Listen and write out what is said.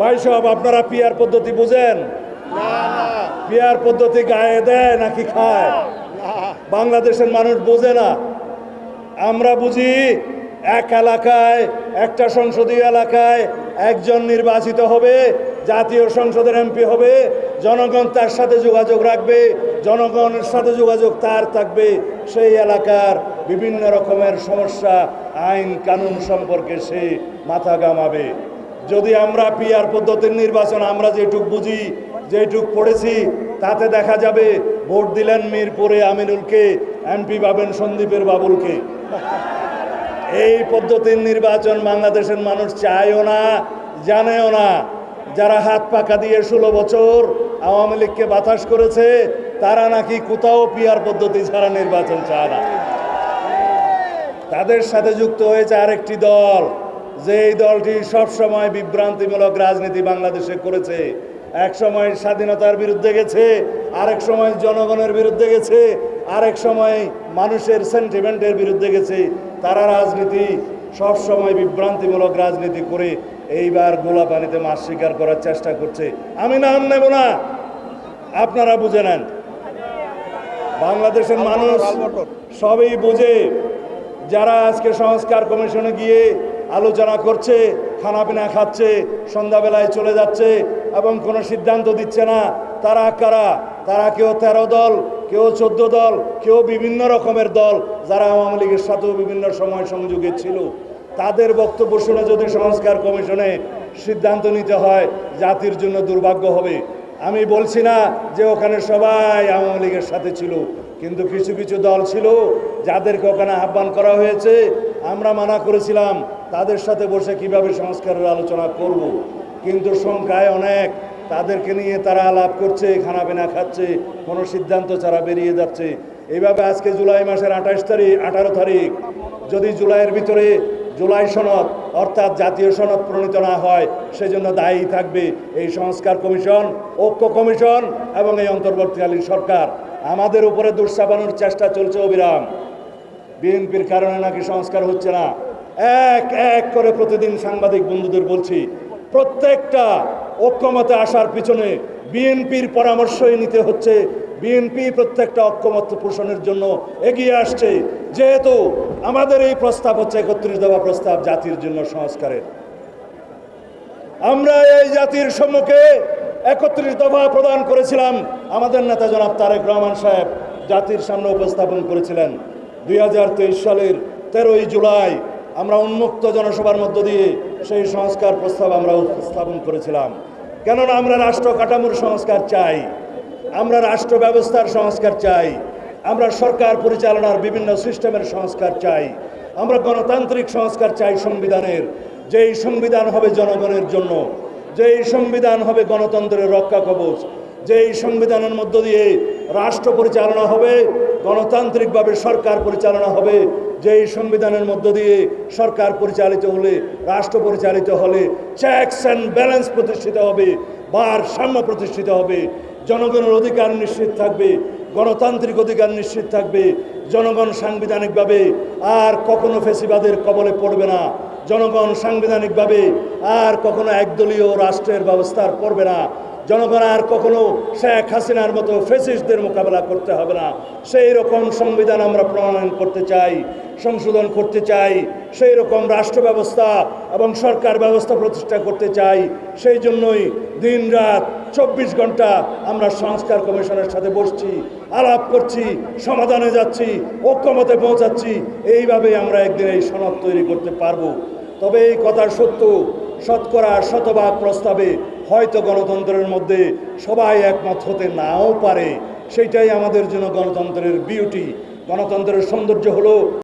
ভাই সব আপনারা পিয়ার পদ্ধতি বুঝেন? পিয়ার পদ্ধতি গায়ে দেয় নাকি খায়? বাংলাদেশের মানুষ বোঝে না। আমরা বুঝি এক এলাকায়, একটা সংসদীয় এলাকায় একজন নির্বাচিত হবে, জাতীয় সংসদের এমপি হবে, জনগণ তার সাথে যোগাযোগ রাখবে, জনগণের সাথে যোগাযোগ তার থাকবে। সেই এলাকার বিভিন্ন রকমের সমস্যা, আইন, কানুন সম্পর্কে সে মাথা গামাবে যদি আমরা পিয়ার পদ্ধতির নির্বাচন, আমরা যেটুক বুঝি, যেটুক পড়েছি, তাতে দেখা যাবে ভোট দিলেন মিরপুরে আমিনুলকে, এমপি পাবেন সন্দীপের বাবুলকে। এই পদ্ধতির নির্বাচন বাংলাদেশের মানুষ চায়ও না, জানেও না। যারা হাত পাকা দিয়ে ষোলো বছর আওয়ামী লীগকে বাতাস করেছে, তারা নাকি কোথাও পিয়ার পদ্ধতি ছাড়া নির্বাচন চায় না। তাদের সাথে যুক্ত হয়েছে আরেকটি দল যে এই দলটি সবসময় বিভ্রান্তিমূলক রাজনীতি বাংলাদেশে করেছে এক সময় স্বাধীনতার বিরুদ্ধে গেছে আরেক সময় জনগণের বিরুদ্ধে গেছে আরেক সময় মানুষের সেন্টিমেন্টের বিরুদ্ধে গেছে তারা রাজনীতি সবসময় বিভ্রান্তিমূলক রাজনীতি করে এইবার গোলা পানিতে মাছ শিকার করার চেষ্টা করছে। আমি নাম নেব না আপনারা বুঝে নেন। বাংলাদেশের মানুষ সবই বুঝে যারা আজকে সংস্কার কমিশনে গিয়ে আলোচনা করছে খানাপিনা খাচ্ছে, সন্ধ্যাবেলায় চলে যাচ্ছে এবং কোনো সিদ্ধান্ত দিচ্ছে না, তারা কারা? তারা কেউ তেরো দল, কেউ চোদ্দ দল, কেউ বিভিন্ন রকমের দল যারা আওয়ামী লীগের সাথেও বিভিন্ন সময় সংযোগে ছিল। তাদের বক্তব্য শুনে যদি সংস্কার কমিশনে সিদ্ধান্ত নিতে হয়, জাতির জন্য দুর্ভাগ্য হবে। আমি বলছি না যে ওখানে সবাই আওয়ামী লীগের সাথে ছিল, কিন্তু কিছু কিছু দল ছিল যাদেরকে ওখানে আহ্বান করা হয়েছে আমরা মানা করেছিলাম তাদের সাথে বসে কীভাবে সংস্কারের আলোচনা করব। কিন্তু সংখ্যায় অনেক তাদেরকে নিয়ে তারা আলাপ করছে, খানাপিনা খাচ্ছে, কোনো সিদ্ধান্ত ছাড়া বেরিয়ে যাচ্ছে এইভাবে আজকে জুলাই মাসের আঠাশ তারিখ, আঠারো তারিখ, যদি জুলাইয়ের ভিতরে জুলাই সনদ, অর্থাৎ জাতীয় সনদ প্রণীত না হয়, সেজন্য দায়ী থাকবে এই সংস্কার কমিশন, ঐক্য কমিশন এবং এই অন্তর্বর্তীকালীন সরকার। আমাদের উপরে দুঃসাবানোর চেষ্টা চলছে অবিরাম। বিএনপির কারণে নাকি সংস্কার হচ্ছে না। এক এক করে প্রতিদিন সাংবাদিক বন্ধুদের বলছি, প্রত্যেকটা ঐক্যমতে আসার পিছনে বিএনপির পরামর্শই নিতে হচ্ছে বিএনপি প্রত্যেকটা ঐক্যমত পোষণের জন্য এগিয়ে আসছে। যেহেতু আমাদের এই প্রস্তাব হচ্ছে একত্রিশ দেওয়া প্রস্তাব জাতির জন্য সংস্কারের। আমরা এই জাতির সম্মুখে একত্রিশ দফা প্রদান করেছিলাম। আমাদের নেতা জনাব তারেক রহমান সাহেব জাতির সামনে উপস্থাপন করেছিলেন। দুই হাজার তেইশ সালের তেরোই জুলাই আমরা উন্মুক্ত জনসভার মধ্য দিয়ে সেই সংস্কার প্রস্তাব আমরা উপস্থাপন করেছিলাম। কেননা আমরা রাষ্ট্র কাঠামোর সংস্কার চাই। আমরা রাষ্ট্র ব্যবস্থার সংস্কার চাই, আমরা সরকার পরিচালনার বিভিন্ন সিস্টেমের সংস্কার চাই, আমরা গণতান্ত্রিক সংস্কার চাই সংবিধানের, যেই সংবিধান হবে জনগণের জন্য, যেই সংবিধান হবে গণতন্ত্রের রক্ষা কবচ, যেই সংবিধানের মধ্য দিয়ে রাষ্ট্র পরিচালনা হবে, গণতান্ত্রিকভাবে সরকার পরিচালনা হবে, যেই সংবিধানের মধ্য দিয়ে সরকার পরিচালিত হলে, রাষ্ট্র পরিচালিত হলে চেকস অ্যান্ড ব্যালেন্স প্রতিষ্ঠিত হবে, ভারসাম্য প্রতিষ্ঠিত হবে। জনগণের অধিকার নিশ্চিত থাকবে, গণতান্ত্রিক অধিকার নিশ্চিত থাকবে, জনগণ সাংবিধানিকভাবে আর কখনো ফেসিবাদের কবলে পড়বে না। জনগণ সাংবিধানিকভাবে আর কখনো একদলীয় রাষ্ট্রের ব্যবস্থার পড়বে না। জনগণ আর কখনো শেখ হাসিনার মতো ফেসিস্টদের মোকাবেলা করতে হবে না। সেই রকম সংবিধান আমরা প্রণয়ন করতে চাই, সংশোধন করতে চাই, সেই রকম রাষ্ট্র ব্যবস্থা এবং সরকার ব্যবস্থা প্রতিষ্ঠা করতে চাই। সেই জন্যই দিন রাত চব্বিশ ঘণ্টা আমরা সংস্কার কমিশনের সাথে বসছি, আলাপ করছি, সমাধানে যাচ্ছি, ঐক্যমতে পৌঁছাচ্ছি এইভাবে আমরা একদিন এই সনদ তৈরি করতে পারব। তবে এই কথা সত্য, শতকরা শতভাগ প্রস্তাবে হয়তো গণতন্ত্রের মধ্যে সবাই একমত হতে নাও পারে। সেটাই আমাদের জন্য গণতন্ত্রের বিউটি গণতন্ত্রের সৌন্দর্য হলো